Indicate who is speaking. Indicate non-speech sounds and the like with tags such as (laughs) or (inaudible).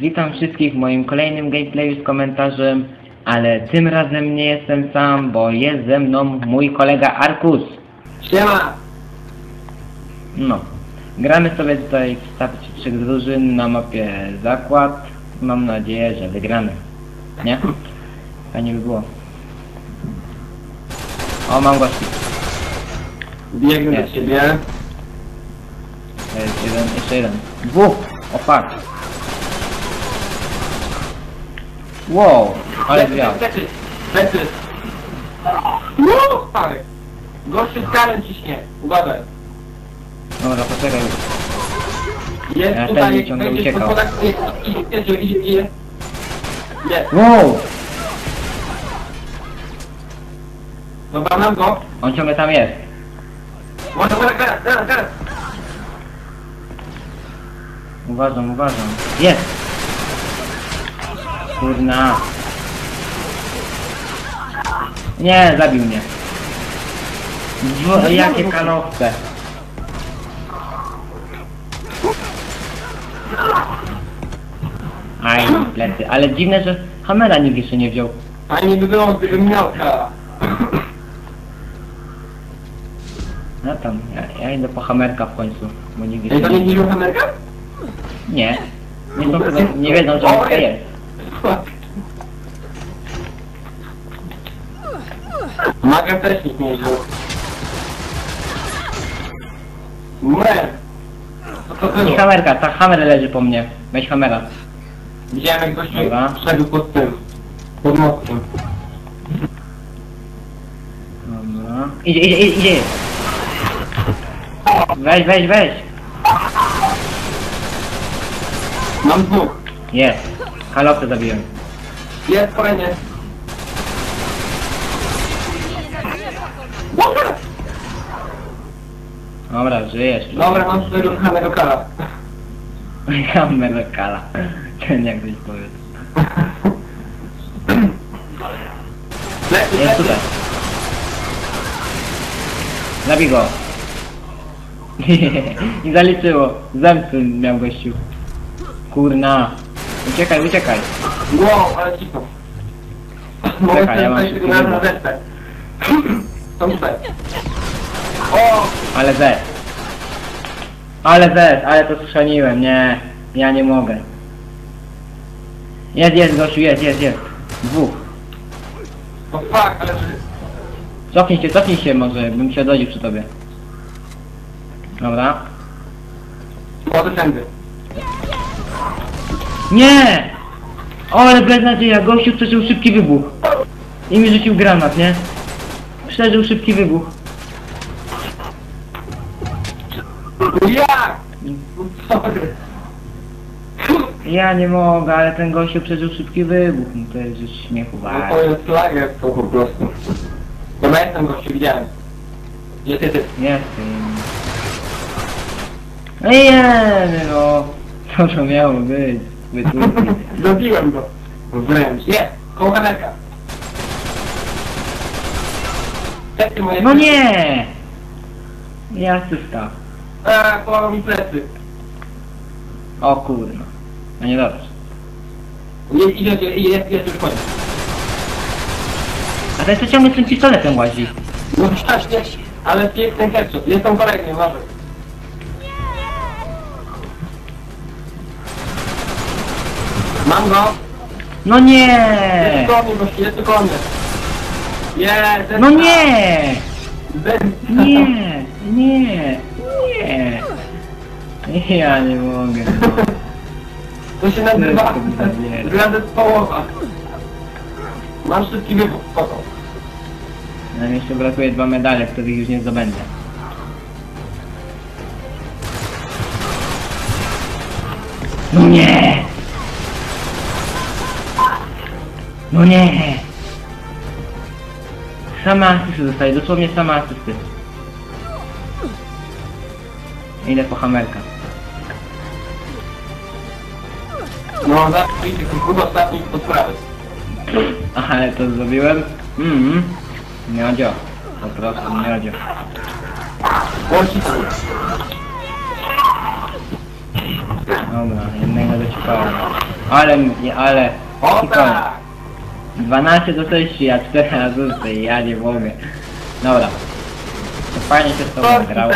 Speaker 1: witam wszystkich w moim kolejnym gameplayu z komentarzem, ale tym razem nie jestem sam, bo jest ze mną mój kolega Arkus.
Speaker 2: Siema!
Speaker 1: No, gramy sobie tutaj w starcie trzech drużyn na mapie Zakład. Mam nadzieję, że wygramy. Nie? Fajnie by było. O, mam gości.
Speaker 2: Biegnę do ciebie.
Speaker 1: To jest jeden, jeszcze jeden. Dwóch! O fuck. Wow, ale
Speaker 2: Plecy,
Speaker 1: gwiazd.
Speaker 2: plecy, plecy. No, stary. Gościu z karem ciśnie. Uważaj.
Speaker 1: Dobra, poczekaj.
Speaker 2: Jest
Speaker 1: Ja
Speaker 2: tutaj,
Speaker 1: ten ciągle
Speaker 2: będziesz
Speaker 1: uciekał.
Speaker 2: po schodach, idzie, idzie, idzie, idzie, idzie. Jest.
Speaker 1: Wow!
Speaker 2: Dobra, mam go.
Speaker 1: On ciągle tam jest.
Speaker 2: Może, może, teraz, teraz, teraz.
Speaker 1: Uważam, uważam. Jest! Kurna. Nie, zabił mnie. Dwo, jakie kalowce. Aj, plecy. Ale dziwne, że Hamera nikt jeszcze nie wziął.
Speaker 2: Fajnie by było, gdybym miał kara.
Speaker 1: No tam, ja, ja idę po Hamerka w końcu, bo nikt
Speaker 2: Ej,
Speaker 1: jeszcze
Speaker 2: to nie
Speaker 1: nie...
Speaker 2: widział Ameryka?
Speaker 1: Nie. Nie, są, chyba- nie wiedzą, że on tutaj jest.
Speaker 2: Maga też nikt nie wziął. Mer! Co to
Speaker 1: I
Speaker 2: było?
Speaker 1: Hamerka, tak Hamer leży po mnie. Weź Hamera.
Speaker 2: Widziałem jak gościu
Speaker 1: Dobra.
Speaker 2: szedł pod tym. Pod mostem.
Speaker 1: Dobra. Idzie, idzie, idzie, idzie. Weź, weź, weź.
Speaker 2: Mam dwóch.
Speaker 1: Jest. Halopę zabiłem.
Speaker 2: Jest kolejny.
Speaker 1: Dobra, żyjesz.
Speaker 2: Dobra, mam swojego kochanego kara.
Speaker 1: Hamer kala. Ten jak byś powiedz.
Speaker 2: Lecy,
Speaker 1: Jest tutaj. Zabij go. (laughs) I zaliczyło. Zemsty miał gościu. Kurna. Uciekaj, uciekaj.
Speaker 2: Wow, ale cicho. Mogę
Speaker 1: Czekaj, ja mam
Speaker 2: tego na
Speaker 1: wybór.
Speaker 2: zespę. Są tutaj. O!
Speaker 1: Ale Z. Ale Z, ale to schrzaniłem, nie. Ja nie mogę. Jest, jest, gościu, jest, jest, jest. Dwóch.
Speaker 2: O fuck, ale...
Speaker 1: Cofnij się, cofnij się może, bym się odradził przy tobie. Dobra.
Speaker 2: Młody tędy.
Speaker 1: Nie! O, ale beznadzieja, gościu przeżył szybki wybuch. I mi rzucił granat, nie? Przeżył szybki wybuch.
Speaker 2: Jak? Sorry.
Speaker 1: Ja nie mogę, ale ten gościu przeżył szybki wybuch. No to jest już śmiechu
Speaker 2: No to jest lager to po prostu. Dobra, jestem gościu, widziałem. Gdzie ty, ty?
Speaker 1: Jestem. No jemy no. Co to miało być? Wytłumij.
Speaker 2: Zabiłem go. Wręcz. Jest! Koło kamerka. Plecy moje.
Speaker 1: No nie! Ja asysta.
Speaker 2: A, połamał mi plecy.
Speaker 1: O kurno. No nie dobrze.
Speaker 2: Nie, idzie, jest, jest już koniec.
Speaker 1: A ten co ciągle z tym pistoletem łazi.
Speaker 2: No właśnie, ale piękny headshot. Jest tam kolejny, może. Mam go.
Speaker 1: No
Speaker 2: Jest
Speaker 1: nie!
Speaker 2: tu mnie, gości, jest mnie. Jest,
Speaker 1: No nie! Nie! Nie! Nie! Ja nie mogę. (laughs)
Speaker 2: To się nazywa
Speaker 1: Nie.
Speaker 2: gra zespołowa. Mam szybki wybuch, spoko.
Speaker 1: Nam jeszcze brakuje dwa medale, których już nie zdobędę. No nie! No nie! Same asysty dostaję, dosłownie same asysty. Idę po hamerka.
Speaker 2: No, zapijcie, kurwa, ostatni pod prawy. (laughs)
Speaker 1: Aha, ale to zrobiłem? Mhm. Miodzio. Po prostu miodzio.
Speaker 2: Łączy
Speaker 1: Dobra, jednego dociekałem. Ale, ale... Koniec.
Speaker 2: tak!
Speaker 1: 12 do 6, a 4 na 6, ja nie mogę. Dobra. To fajnie się z tobą grało.